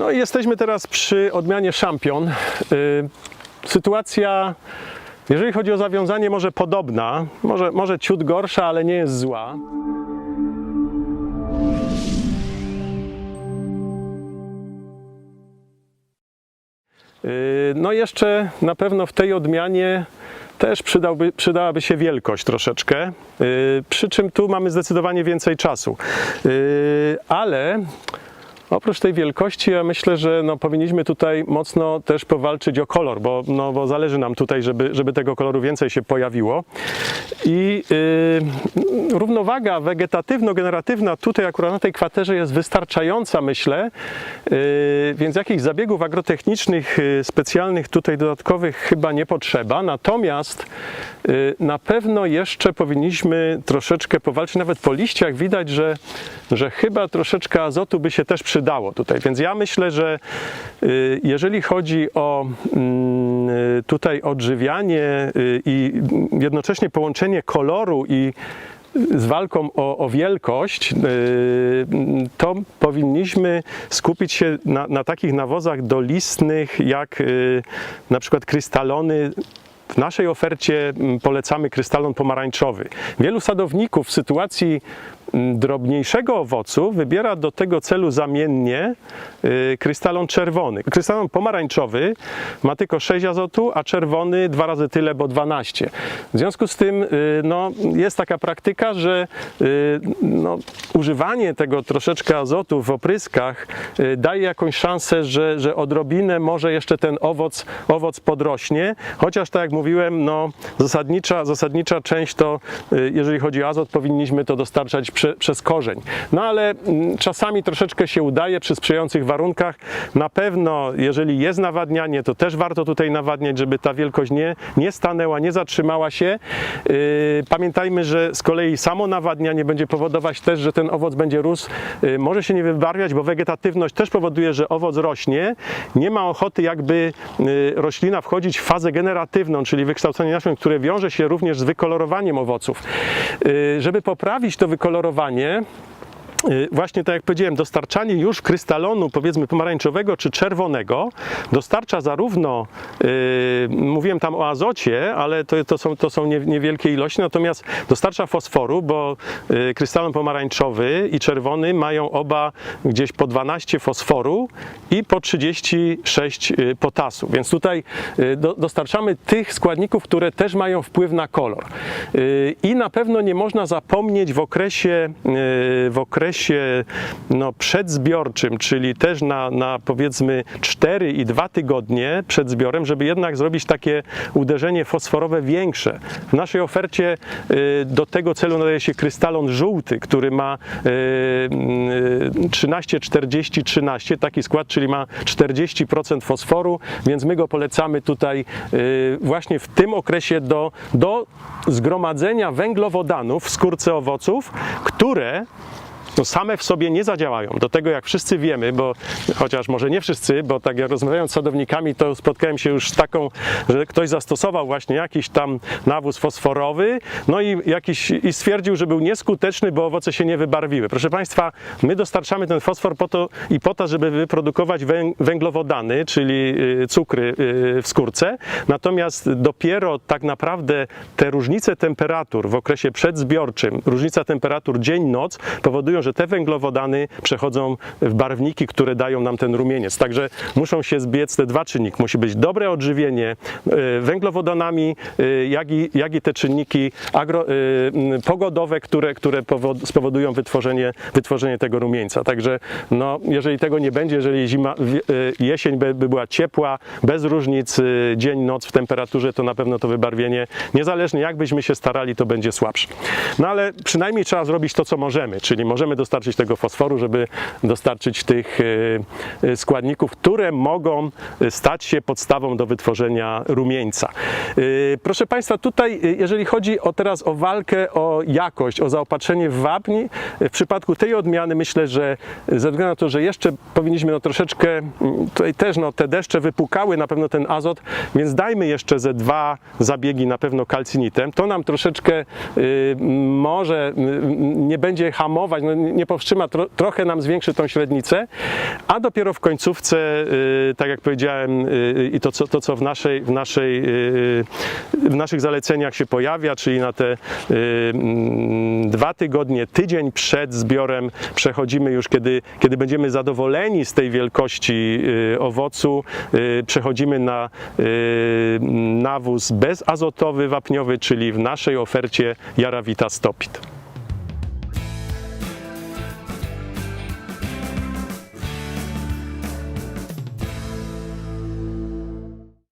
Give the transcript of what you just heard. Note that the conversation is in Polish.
No i jesteśmy teraz przy odmianie szampion. Y, Sytuacja, jeżeli chodzi o zawiązanie, może podobna, może, może ciut gorsza, ale nie jest zła. Y, No jeszcze na pewno w tej odmianie też przydałby, przydałaby się wielkość troszeczkę, y, przy czym tu mamy zdecydowanie więcej czasu. Ale oprócz tej wielkości ja myślę, że no, powinniśmy tutaj mocno też powalczyć o kolor, bo, no, bo zależy nam tutaj, żeby, żeby tego koloru więcej się pojawiło. I y, równowaga wegetatywno-generatywna tutaj akurat na tej kwaterze jest wystarczająca, myślę, y, więc jakichś zabiegów agrotechnicznych y, specjalnych tutaj dodatkowych chyba nie potrzeba. Natomiast y, na pewno jeszcze powinniśmy troszeczkę powalczyć, nawet po liściach widać, że, że chyba troszeczkę azotu by się też przydało tutaj. Więc ja myślę, że y, jeżeli chodzi o mm, tutaj odżywianie y, i jednocześnie połączenie koloru i z walką o, o wielkość, y, to powinniśmy skupić się na, na takich nawozach dolistnych, jak na przykład krystalony. W naszej ofercie mm, polecamy krystalon pomarańczowy. Wielu sadowników w sytuacji drobniejszego owocu wybiera do tego celu zamiennie y, krystalon czerwony. Krystalon pomarańczowy ma tylko 6 azotu, a czerwony dwa razy tyle, bo 12. W związku z tym y, no, jest taka praktyka, że y, no, używanie tego troszeczkę azotu w opryskach daje jakąś szansę, że, że odrobinę może jeszcze ten owoc, owoc podrośnie, chociaż tak jak mówiłem, no, zasadnicza, zasadnicza część to, jeżeli chodzi o azot, powinniśmy to dostarczać prze, przez korzeń. No ale mm, czasami troszeczkę się udaje przy sprzyjających warunkach. Na pewno, jeżeli jest nawadnianie, to też warto tutaj nawadniać, żeby ta wielkość nie, nie stanęła, nie zatrzymała się. Yy, Pamiętajmy, że z kolei samo nawadnianie będzie powodować też, że ten owoc będzie rósł, yy, może się nie wybarwiać, bo wegetatywność też powoduje, że owoc rośnie. Nie ma ochoty jakby yy, roślina wchodzić w fazę generatywną, czyli wykształcenie nasion, które wiąże się również z wykolorowaniem owoców. Yy, Żeby poprawić to wykolorowanie, Y, Właśnie tak jak powiedziałem, dostarczanie już krystalonu, powiedzmy pomarańczowego czy czerwonego, dostarcza zarówno, y, mówiłem tam o azocie, ale to, to są, to są nie- niewielkie ilości, natomiast dostarcza fosforu, bo y, krystalon pomarańczowy i czerwony mają oba gdzieś po 12 fosforu i po 36 y, potasu. Więc tutaj y, do, dostarczamy tych składników, które też mają wpływ na kolor. Y, I na pewno nie można zapomnieć w okresie, y, w okresie no, przedzbiorczym, czyli też na, na powiedzmy 4 i 2 tygodnie przed zbiorem, żeby jednak zrobić takie uderzenie fosforowe większe. W naszej ofercie y, do tego celu nadaje się krystalon żółty, który ma y, y, 13, 40, 13, taki skład, czyli ma 40% fosforu, więc my go polecamy tutaj y, właśnie w tym okresie do, do zgromadzenia węglowodanów w skórce owoców, które no same w sobie nie zadziałają. Do tego, jak wszyscy wiemy, bo chociaż może nie wszyscy, bo tak jak rozmawiając z sadownikami, to spotkałem się już z taką, że ktoś zastosował właśnie jakiś tam nawóz fosforowy, no i, jakiś, i stwierdził, że był nieskuteczny, bo owoce się nie wybarwiły. Proszę Państwa, my dostarczamy ten fosfor po to i po to, żeby wyprodukować węg- węglowodany, czyli y, cukry y, w skórce, natomiast dopiero tak naprawdę te różnice temperatur w okresie przedzbiorczym, różnica temperatur dzień-noc powodują, że te węglowodany przechodzą w barwniki, które dają nam ten rumieniec. Także muszą się zbiec te dwa czynniki. Musi być dobre odżywienie y, węglowodanami, y, jak i, jak i te czynniki agro, mm, pogodowe, które, które powod- spowodują wytworzenie, wytworzenie tego rumieńca. Także no, jeżeli tego nie będzie, jeżeli zima, jesień by, by była ciepła, bez różnic y, dzień-noc w temperaturze, to na pewno to wybarwienie, niezależnie jak byśmy się starali, to będzie słabsze. No ale przynajmniej trzeba zrobić to, co możemy, czyli możemy dostarczyć tego fosforu, żeby dostarczyć tych y, y, składników, które mogą y, stać się podstawą do wytworzenia rumieńca. Y, Proszę Państwa, tutaj y, jeżeli chodzi o teraz o walkę o jakość, o zaopatrzenie w wapń, y, w przypadku tej odmiany myślę, że ze względu na to, że jeszcze powinniśmy no troszeczkę, mm, tutaj też no, te deszcze wypukały na pewno ten azot, więc dajmy jeszcze ze dwa zabiegi na pewno kalcinitem. To nam troszeczkę y, może y, nie będzie hamować, no, nie powstrzyma, tro, trochę nam zwiększy tą średnicę, a dopiero w końcówce, y, tak jak powiedziałem, y, i to, co, to, co w, naszej, w, naszej, y, w naszych zaleceniach się pojawia, czyli na te mm, dwa tygodnie, tydzień przed zbiorem przechodzimy już, kiedy, kiedy będziemy zadowoleni z tej wielkości owocu, przechodzimy na nawóz bezazotowy, wapniowy, czyli w naszej ofercie Jarawita Stopit.